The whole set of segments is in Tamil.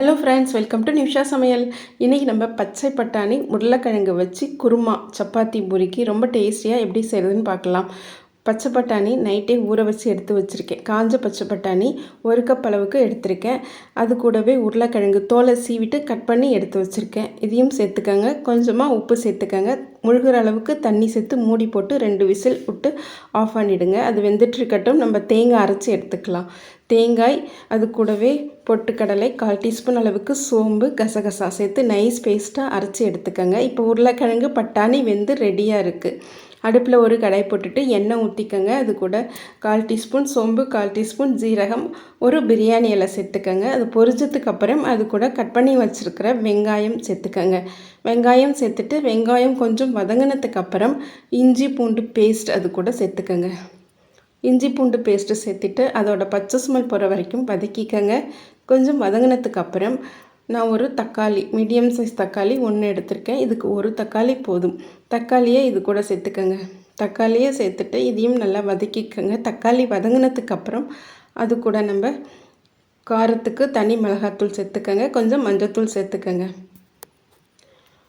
Hello friends welcome to Nisha Samayal இன்றைக்கி நம்ம பச்சை பட்டாணி உருளைக்கிழங்கு வச்சு குருமா சப்பாத்தி பூரிக்கு ரொம்ப டேஸ்டியாக எப்படி செய்கிறதுன்னு பார்க்கலாம். பச்சை பட்டாணி நைட்டே ஊற வச்சு எடுத்து வச்சுருக்கேன். காஞ்ச பச்சை பட்டாணி ஒரு கப் அளவுக்கு எடுத்திருக்கேன். அது கூடவே உருளைக்கிழங்கு தோலை சீவிட்டு கட் பண்ணி எடுத்து வச்சுருக்கேன். இதையும் சேர்த்துக்கங்க. கொஞ்சமாக உப்பு சேர்த்துக்கங்க. முழுகிற அளவுக்கு தண்ணி சேர்த்து மூடி போட்டு ரெண்டு விசில் விட்டு ஆஃப் பண்ணிவிடுங்க அது வெந்துட்டுருக்கட்டும் நம்ம தேங்காய் அரைச்சி எடுத்துக்கலாம். தேங்காய் அது கூடவே பொட்டுக்கடலை கால் டீஸ்பூன் அளவுக்கு சோம்பு கசகசா சேர்த்து நைஸ் பேஸ்ட்டாக அரைச்சி எடுத்துக்கோங்க. இப்போ உருளைக்கிழங்கு பட்டாணி வெந்து ரெடியாக இருக்குது அடுப்பில் ஒரு கடாய் போட்டுட்டு எண்ணெய் ஊற்றிக்கங்க அது கூட கால் டீஸ்பூன் சோம்பு கால் டீஸ்பூன் ஜீரகம் ஒரு பிரியாணி இலை சேர்த்துக்கங்க. அது பொரிஞ்சதுக்கு அப்புறம் அது கூட கட் பண்ணி வச்சுருக்கிற வெங்காயம் சேர்த்துக்கங்க. வெங்காயம் சேர்த்துட்டு வெங்காயம் கொஞ்சம் வதங்கினதுக்கு அப்புறம் இஞ்சி பூண்டு பேஸ்ட் அது கூட சேர்த்துக்கங்க. இஞ்சி பூண்டு பேஸ்ட்டு சேர்த்துட்டு அதோட பச்சை ஸ்மெல் போகிற வரைக்கும் வதக்கிக்கங்க. கொஞ்சம் வதங்கினதுக்கு அப்புறம் நான் ஒரு தக்காளி மீடியம் சைஸ் தக்காளி ஒன்று எடுத்திருக்கேன். இதுக்கு ஒரு தக்காளி போதும். தக்காளியை இது கூட சேர்த்துக்கோங்க. தக்காளியை சேர்த்துட்டு இதையும் நல்லா வதக்கிக்கோங்க. தக்காளி வதங்கினதுக்கப்புறம் அது கூட நம்ம காரத்துக்கு தனி மிளகாத்தூள் சேர்த்துக்கோங்க. கொஞ்சம் மஞ்சத்தூள் சேர்த்துக்கோங்க.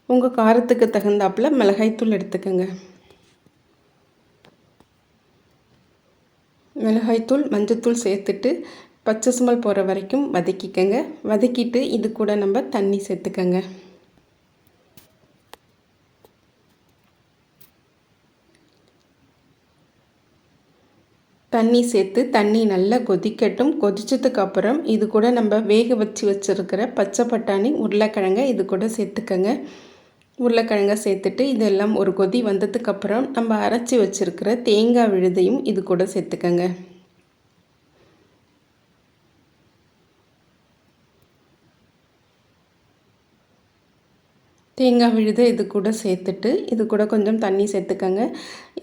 உங்கள் காரத்துக்கு தகுந்தாப்பில் மிளகாய்த்தூள் எடுத்துக்கோங்க. மிளகாய்த்தூள் மஞ்சத்தூள் சேர்த்துட்டு பச்சை சுமல் போகிற வரைக்கும் வதக்கிக்கங்க. வதக்கிட்டு இது கூட நம்ம தண்ணி சேர்த்துக்கங்க. தண்ணி சேர்த்து தண்ணி நல்லா கொதிக்கட்டும். கொதிச்சதுக்கப்புறம் இது கூட நம்ம வேக வச்சு வச்சுருக்கிற பச்சை பட்டாணி உருளைக்கிழங்க இது கூட சேர்த்துக்கங்க. உருளைக்கிழங்க சேர்த்துட்டு இதெல்லாம் ஒரு கொதி வந்ததுக்கப்புறம் நம்ம அரைச்சி வச்சுருக்கிற தேங்காய் விழுதையும் இது கூட சேர்த்துக்கங்க. தேங்காய் விழுது இது கூட சேர்த்துட்டு இது கூட கொஞ்சம் தண்ணி சேர்த்துக்கங்க.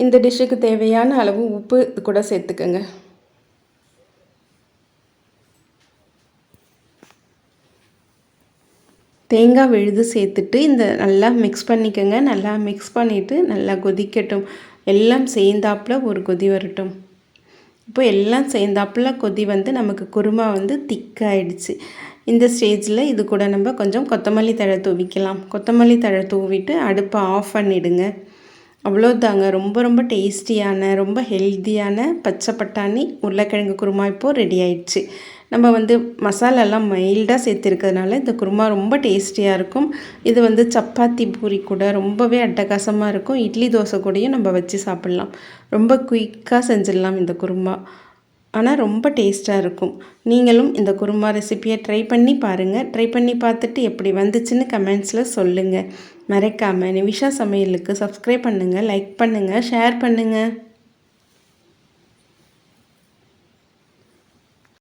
இந்த டிஷ்ஷுக்கு தேவையான அளவு உப்பு இது கூட சேர்த்துக்கங்க. தேங்காய் விழுது சேர்த்துட்டு இந்த நல்லா மிக்ஸ் பண்ணிக்கோங்க. நல்லா மிக்ஸ் பண்ணிவிட்டு நல்லா கொதிக்கட்டும். எல்லாம் சேர்ந்தாப்பில் ஒரு கொதி வரட்டும். இப்போ எல்லாம் சேர்ந்தாப்பில் கொதி வந்து நமக்கு குருமா வந்து திக்காயிடுச்சு இந்த ஸ்டேஜில் இது கூட நம்ம கொஞ்சம் கொத்தமல்லி தழை தூவிக்கலாம். கொத்தமல்லி தழை தூவிட்டு அடுப்பை ஆஃப் பண்ணிவிடுங்க அவ்வளோதாங்க ரொம்ப ரொம்ப டேஸ்டியான ரொம்ப ஹெல்த்தியான பச்சை பட்டாணி உருளைக்கிழங்கு குருமா இப்போது ரெடி ஆயிடுச்சு. நம்ம வந்து மசாலாலாம் மைல்டாக சேர்த்துருக்கிறதுனால இந்த குருமா ரொம்ப டேஸ்டியாக இருக்கும். இது வந்து சப்பாத்தி பூரி கூட ரொம்பவே அட்டகாசமாக இருக்கும். இட்லி தோசை கூடயும் நம்ம வச்சு சாப்பிட்லாம். ரொம்ப குயிக்காக செஞ்சிடலாம் இந்த குருமா. ஆனால் ரொம்ப டேஸ்ட்டாக இருக்கும். நீங்களும் இந்த குருமா ரெசிப்பியை ட்ரை பண்ணி பாருங்கள் ட்ரை பண்ணி பார்த்துட்டு எப்படி வந்துச்சுன்னு கமெண்ட்ஸில் சொல்லுங்கள் மறக்காமல் நிவிஷா சமையலுக்கு சப்ஸ்கிரைப் பண்ணுங்கள் லைக் பண்ணுங்கள் ஷேர் பண்ணுங்கள்